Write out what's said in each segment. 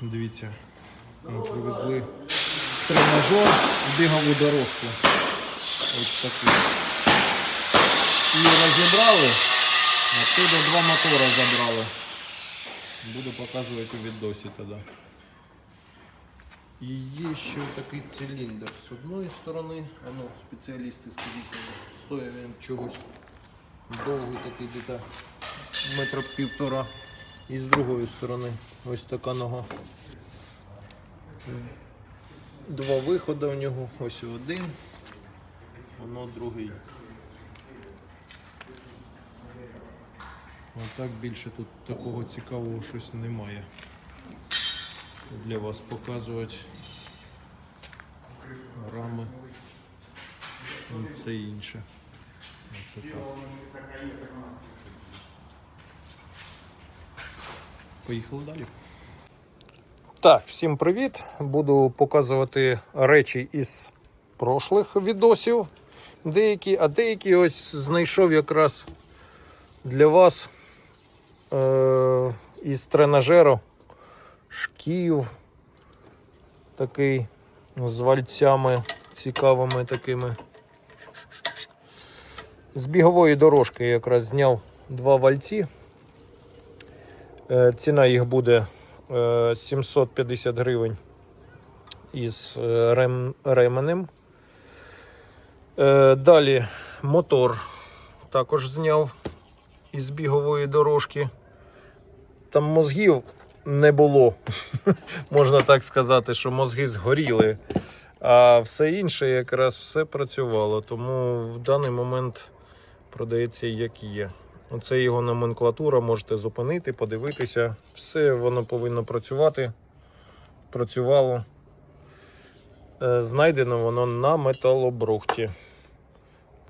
Ми привезли тренажер, бігову дорожку. Ось таку. Її розібрали, оттуда два мотора забрали. Буду показувати у відосі тоді. І є ще такий циліндр з одної сторони, а ну, спеціалісти скажіть, стоїть він чогось довгий такий десь метра півтора. І з другої сторони ось така нога. Два виходи в нього, ось один, воно другий. Отак більше тут такого цікавого щось немає. Для вас показувати рами і все інше. Оце так. Поїхали далі. Так, всім привіт! Буду показувати речі із прошлих відосів. Деякі, а деякі ось знайшов якраз для вас е- із тренажеру шків. Такий з вальцями цікавими такими. З бігової дорожки я якраз зняв два вальці. Е, Ціна їх буде 750 гривень із е, рем, ременем. Е, Далі мотор також зняв із бігової дорожки. Там мозгів не було. Можна так сказати, що мозги згоріли. А все інше якраз все працювало. Тому в даний момент продається як є. Оце його номенклатура, можете зупинити, подивитися. Все воно повинно працювати. Працювало. Е, Знайдено воно на металобрухті.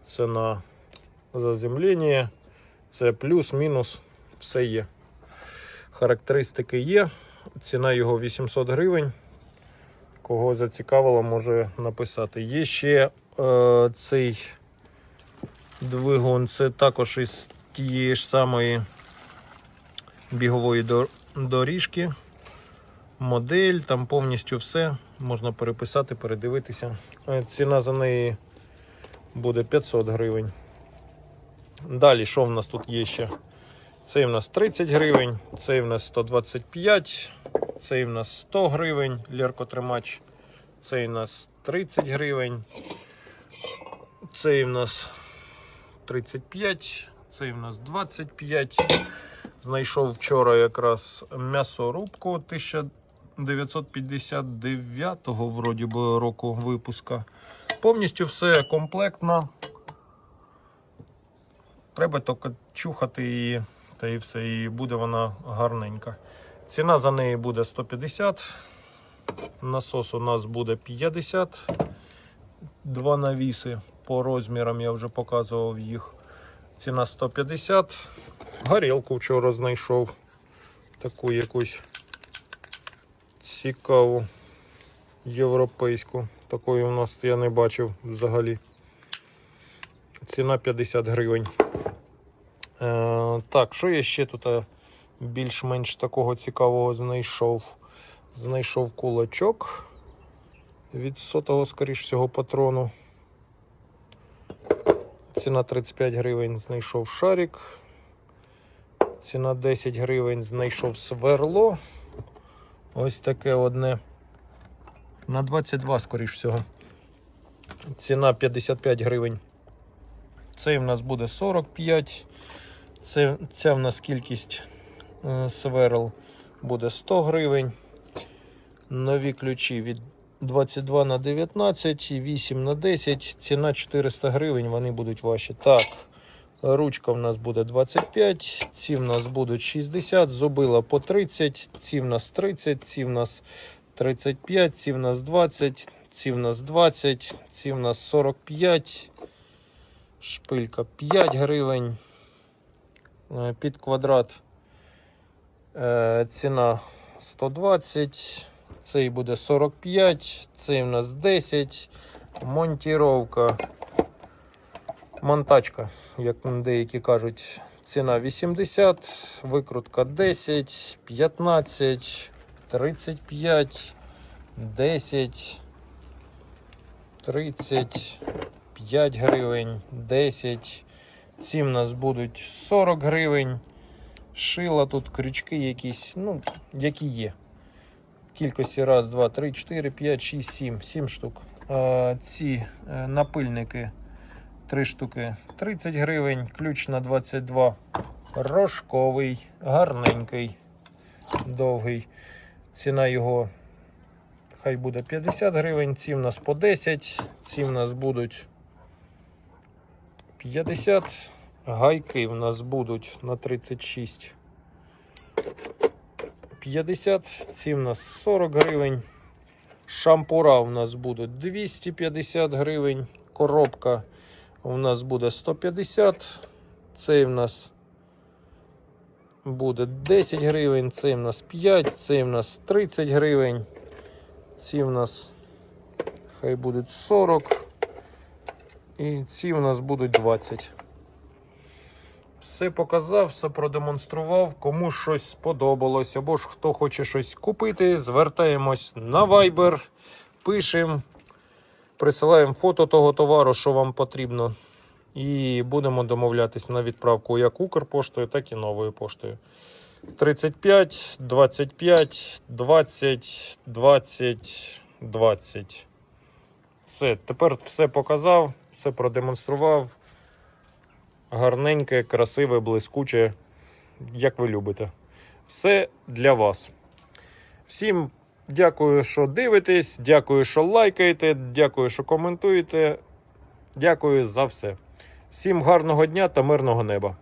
Це на заземлення. Це плюс-мінус, все є. Характеристики є. Ціна його 800 гривень. Кого зацікавило, може написати. Є ще е, цей двигун, це також із тієї ж самої бігової доріжки. Модель, там повністю все. Можна переписати, передивитися. Е, Ціна за неї буде 500 гривень. Далі, що в нас тут є ще? Цей в нас 30 гривень, цей в нас 125, цей в нас 100 гривень, ліркотримач, цей в нас 30 гривень, цей в нас 35, цей в нас 25. Знайшов вчора якраз м'ясорубку 1959 вроді би року випуска. Повністю все комплектно. Треба тільки чухати її, та і все, і буде вона гарненька. Ціна за неї буде 150. Насос у нас буде 50. Два навіси по розмірам я вже показував їх. Ціна 150. Горілку вчора знайшов. Таку якусь цікаву європейську. Такої у нас я не бачив взагалі. Ціна 50 гривень. Е, так, що я ще тут е, більш-менш такого цікавого знайшов? Знайшов кулачок від сотого, скоріш всього, патрону. Ціна 35 гривень, знайшов шарик. Ціна 10 гривень, знайшов сверло. Ось таке одне. На 22, скоріш всього. Ціна 55 гривень. Цей в нас буде 45. Це, ця в нас кількість е, сверл буде 100 гривень. Нові ключі від 22 на 19 і 8 на 10. Ціна 400 гривень, вони будуть ваші. Так, ручка в нас буде 25, ці в нас будуть 60, зубила по 30, ці в нас 30, ці в нас 35, ці в нас 20, ці в нас 20, ці в нас 45. Шпилька 5 гривень. Е, Під квадрат е, ціна 120, цей буде 45, цей у нас 10. Монтіровка. Монтачка, як деякі кажуть, ціна 80, викрутка 10, 15, 35. 10, 30, 5 гривень, 10. Ці в нас будуть 40 гривень. Шила тут крючки якісь, ну, які є. Кількості раз, два, три, чотири, п'ять, шість, сім. Сім штук. Ці е, напильники 3 штуки 30 гривень, ключ на 22. Рожковий, гарненький, довгий. Ціна його хай буде 50 гривень, ці в нас по 10, ці в нас будуть 50, гайки в нас будуть на 36. 50, ці в нас 40 гривень. Шампура у нас буде 250 гривень. Коробка у нас буде 150. Цей в нас буде 10 гривень, цей в нас 5, цей в нас 30 гривень. Ці в нас хай будуть 40. І ці у нас будуть 20. Все показав, все продемонстрував. Кому щось сподобалось, або ж хто хоче щось купити, звертаємось на Viber, пишемо, присилаємо фото того товару, що вам потрібно. І будемо домовлятись на відправку як Укрпоштою, так і новою поштою. 35, 25, 20, 20, 20. Все, тепер все показав, все продемонстрував. Гарненьке, красиве, блискуче, як ви любите. Все для вас. Всім дякую, що дивитесь, дякую, що лайкаєте, дякую, що коментуєте. Дякую за все. Всім гарного дня та мирного неба.